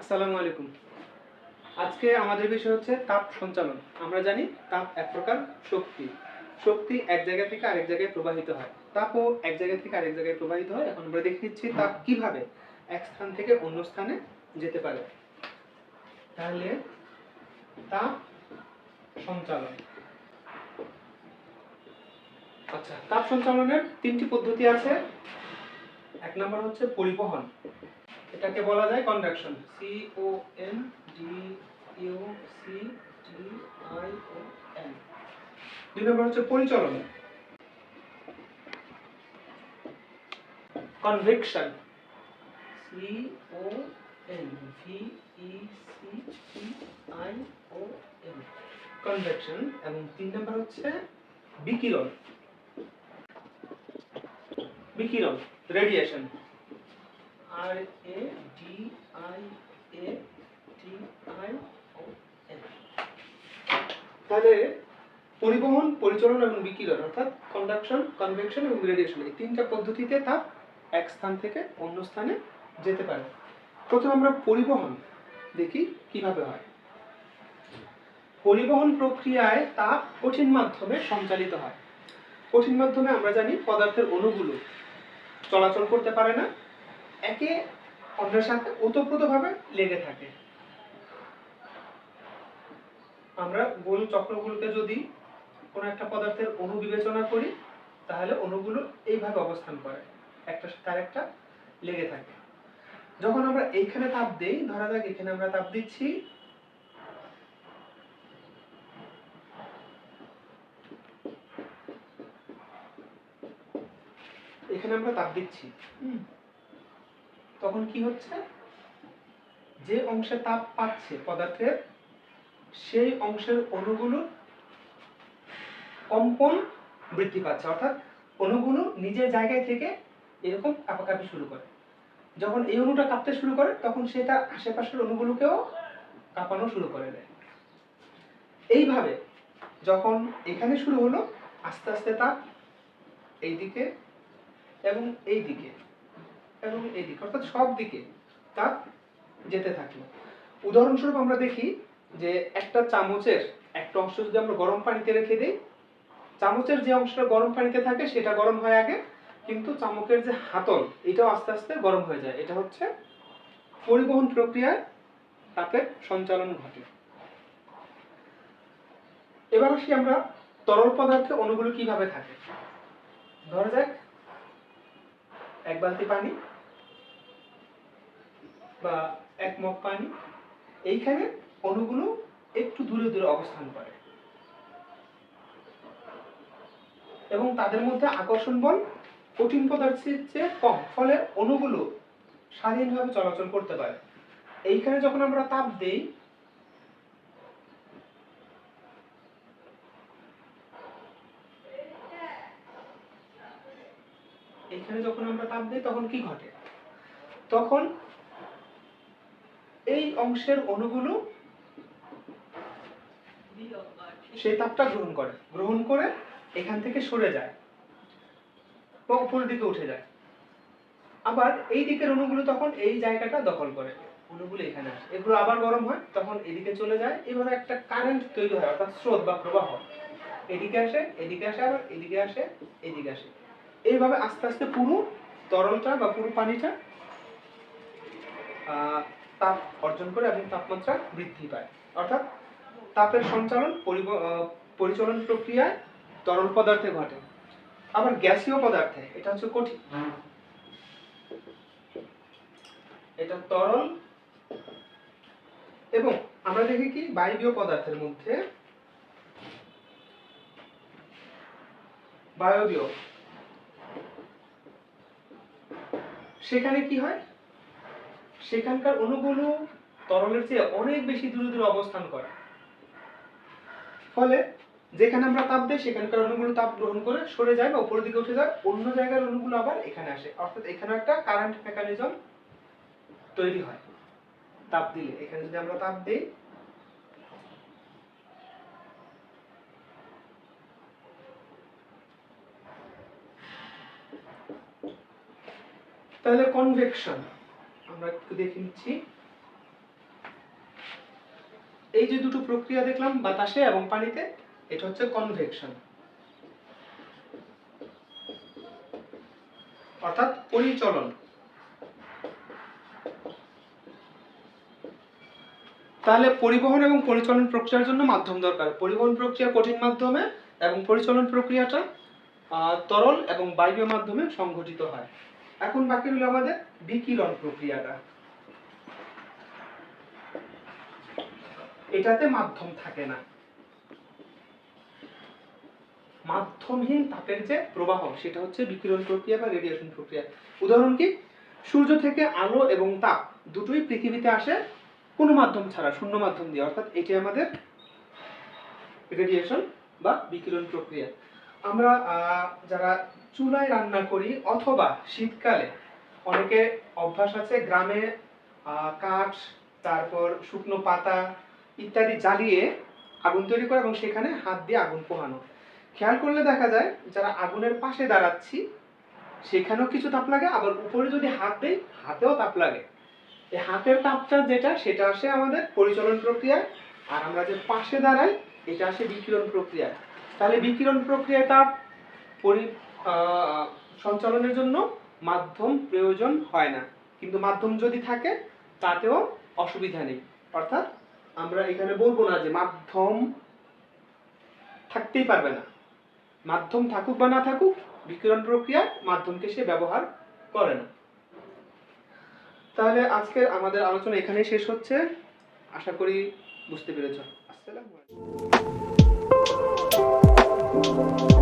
আসসালামু আলাইকুম। আজকে আমাদের বিষয় হচ্ছে তাপ সঞ্চালন। আমরা জানি তাপ এক প্রকার শক্তি। শক্তি এক জায়গা থেকে আরেক জায়গায় প্রবাহিত হয়। তাপও এক জায়গা থেকে আরেক জায়গায় প্রবাহিত হয়। এখন আমরা দেখে নিচ্ছি তাপ কীভাবে এক স্থান থেকে অন্য স্থানে যেতে পারে। তাহলে তাপ সঞ্চালন। আচ্ছা তাপ সঞ্চালনের তিনটি পদ্ধতি আছে। এক নম্বর হচ্ছে পরিবহন। এটাকে বলা যায় conduction C O N D U C T I O N দুই নম্বর হচ্ছে পরিচালন। Convection C O N V E C T I O N convection এবং তিন নম্বর হচ্ছে বিকিরণ। বিকিরণ radiation R A D I A T I O N তাহলে পরিবহন, পরিচালনা এবং বিকিরণ, অর্থাৎ কন্ডাকশন কনভেকশন এবং রেডিয়েশন এই তিনটা পদ্ধতিতে তাপ এক স্থান থেকে অন্য স্থানে যেতে পারে। প্রথমে আমরা পরিবহন দেখি কীভাবে হয়। পরিবহন প্রক্রিয়ায় তাপ কঠিন মাধ্যমে সঞ্চালিত হয়। কঠিন মাধ্যমে আমরা জানি পদার্থের অণুগুলো চলাচল করতে পারে না একে অন্যের সাথে ওতপ্রোতভাবে লেগে থাকে। আমরা গোল চক্রগুলোকে যদি কোনো একটা পদার্থের অণু বিবেচনা করি, তাহলে অণুগুলো এইভাবে অবস্থান করে, একটা সাথে আরেকটা লেগে থাকে। যখন আমরা এইখানে তাপ দেই, ধরা যাক এখানে আমরা তাপ দিচ্ছি, এখানে আমরা তাপ দিচ্ছি। তখন কি হচ্ছে? যে অংশে তাপ পাচ্ছে পদার্থের, সেই অংশের অণুগুলো কম্পন বৃদ্ধি পাচ্ছে। অর্থাৎ অণুগুলো নিজের জায়গায় থেকে এরকম কাঁপাকাঁপি শুরু করে। যখন এই অণুটা কাঁপতে শুরু করে, তখন সেটা আশেপাশের অণুগুলোকেও কাঁপানো শুরু করে দেয়। এইভাবে যখন এখানে শুরু হলো, আস্তে আস্তে তাপ এইদিকে এবং এই দিকে এবং এই দিকে অর্থাৎ সব দিকে তাপ যেতে থাকল। উদাহরণস্বরূপ আমরা দেখি যে একটা চামচের একটা অংশ যদি আমরা গরম পানিতে রেখে দিই, চামচের যে অংশটা গরম পানিতে থাকে সেটা গরম হয় আগে, কিন্তু চামচের যে হাতল, এটাও আস্তে আস্তে গরম হয়ে যায়। এটা হচ্ছে পরিবহন প্রক্রিয়ায় তাপের সঞ্চালন ঘটে। এবার আসি আমরা তরল পদার্থে অণুগুলো কীভাবে থাকে। ধরা যাক, এক বালতি পানি বা এক মগ পানি, এইখানে অণুগুলো একটু দূরে দূরে অবস্থান করে। এবং তাদের মধ্যে আকর্ষণ বল কঠিন পদার্থের চেয়ে কম, ফলে অণুগুলো স্বাধীনভাবে চলাচল করতে পারে। এইখানে যখন আমরা তাপ দেই, এইখানে যখন আমরা তাপ দিই, তখন কি ঘটে? তখন এই অংশের অণুগুলো সেই তাপটা গ্রহণ করে। গ্রহণ করে এখান থেকে সরে যায় বা দিকে উঠে যায়। আবার এই দিকের অণুগুলো তখন এই জায়গাটা দখল করে। অণুগুলো এখানে আসে এগুলো আবার গরম হয়, তখন এদিকে চলে যায়। এভাবে একটা কারেন্ট তৈরি হয়, অর্থাৎ স্রোত বা প্রবাহ। এদিকে আসে এদিকে আসে, আবার এদিকে আসে এদিকে আসে। এইভাবে আস্তে আস্তে পুরো তরলটা বা পুরো পানিটা তাপ অর্জন করে এবং তাপমাত্রা বৃদ্ধি পায়। অর্থাৎ তাপের সঞ্চালন পরিচালন প্রক্রিয়ায় তরল পদার্থে ঘটে। আবার গ্যাসীয় পদার্থে, এটা হচ্ছে কঠিন। এটা তরল এবং আমরা দেখি কি, বায়বীয় পদার্থের মধ্যে বায়বীয়, সেখানে কি হয়? সেখানকার অণুগুলো তরলের চেয়ে অনেক বেশি দূরে দূরে অবস্থান করে। ফলে যেখানে আমরা তাপ দিই, সেখানকার অণুগুলো তাপ গ্রহণ করে সরে যায় বা উপরের দিকে উঠে যায়। অন্য জায়গার অণুগুলো আবার এখানে আসে। অর্থাৎ এখানে একটা কারেন্ট মেকানিজম তৈরি হয় তাপ দিলে। এখানে যদি আমরা তাপ দিই, তাহলে কনভেকশন আমরা একটু দেখে নিচ্ছি। এই যে দুটো প্রক্রিয়া দেখলাম, বাতাসে এবং পানিতে, এটা হচ্ছে কনভেকশন অর্থাৎ পরিচলন। তাহলে পরিবহন এবং পরিচালন প্রক্রিয়ার জন্য মাধ্যম দরকার। পরিবহন প্রক্রিয়া কঠিন মাধ্যমে এবং পরিচালন প্রক্রিয়াটা তরল এবং বায়বীয় মাধ্যমে সংঘটিত হয়। এখন বাকি রইল আমাদের বিকিরণ প্রক্রিয়াটা। এটাতে মাধ্যম থাকে না। মাধ্যমহীন তাপের যে প্রবাহ, সেটা হচ্ছে বিকিরণ প্রক্রিয়া বা রেডিয়েশন প্রক্রিয়া। উদাহরণ কি? সূর্য থেকে আলো এবং তাপ দুটোই পৃথিবীতে আসে কোনো মাধ্যম ছাড়া, শূন্য মাধ্যম দিয়ে। অর্থাৎ এটি আমাদের রেডিয়েশন বা বিকিরণ প্রক্রিয়া। আমরা যারা চুলায় রান্না করি অথবা শীতকালে, অনেকে অভ্যাস আছে গ্রামে কাঠ, তারপর শুকনো পাতা ইত্যাদি জ্বালিয়ে আগুন তৈরি করে এবং সেখানে হাত দিয়ে আগুন পোহানো। খেয়াল করলে দেখা যায়, যারা আগুনের পাশে দাঁড়াচ্ছি, সেখানেও কিছু তাপ লাগে, আবার উপরে যদি হাত দেই, হাতেও তাপ লাগে। এই হাতের তাপটা যেটা, সেটা আসে আমাদের পরিচালন প্রক্রিয়ায়, আর আমরা যে পাশে দাঁড়াই, এটা আসে বিকিরণ প্রক্রিয়া তাহলে বিকিরণ প্রক্রিয়া তাপ পরি সঞ্চালনের জন্য মাধ্যম প্রয়োজন হয় না। কিন্তু মাধ্যম যদি থাকে, তাতেও অসুবিধা নেই। অর্থাৎ আমরা এখানে বলব না যে মাধ্যম থাকতেই পারবে না। মাধ্যম থাকুক বা না থাকুক, বিকিরণ প্রক্রিয়া মাধ্যমকে সে ব্যবহার করে না। তাহলে আজকের আমাদের আলোচনা এখানেই শেষ হচ্ছে। আশা করি বুঝতে পেরেছ। আসসালামু আলাইকুম। Thank you.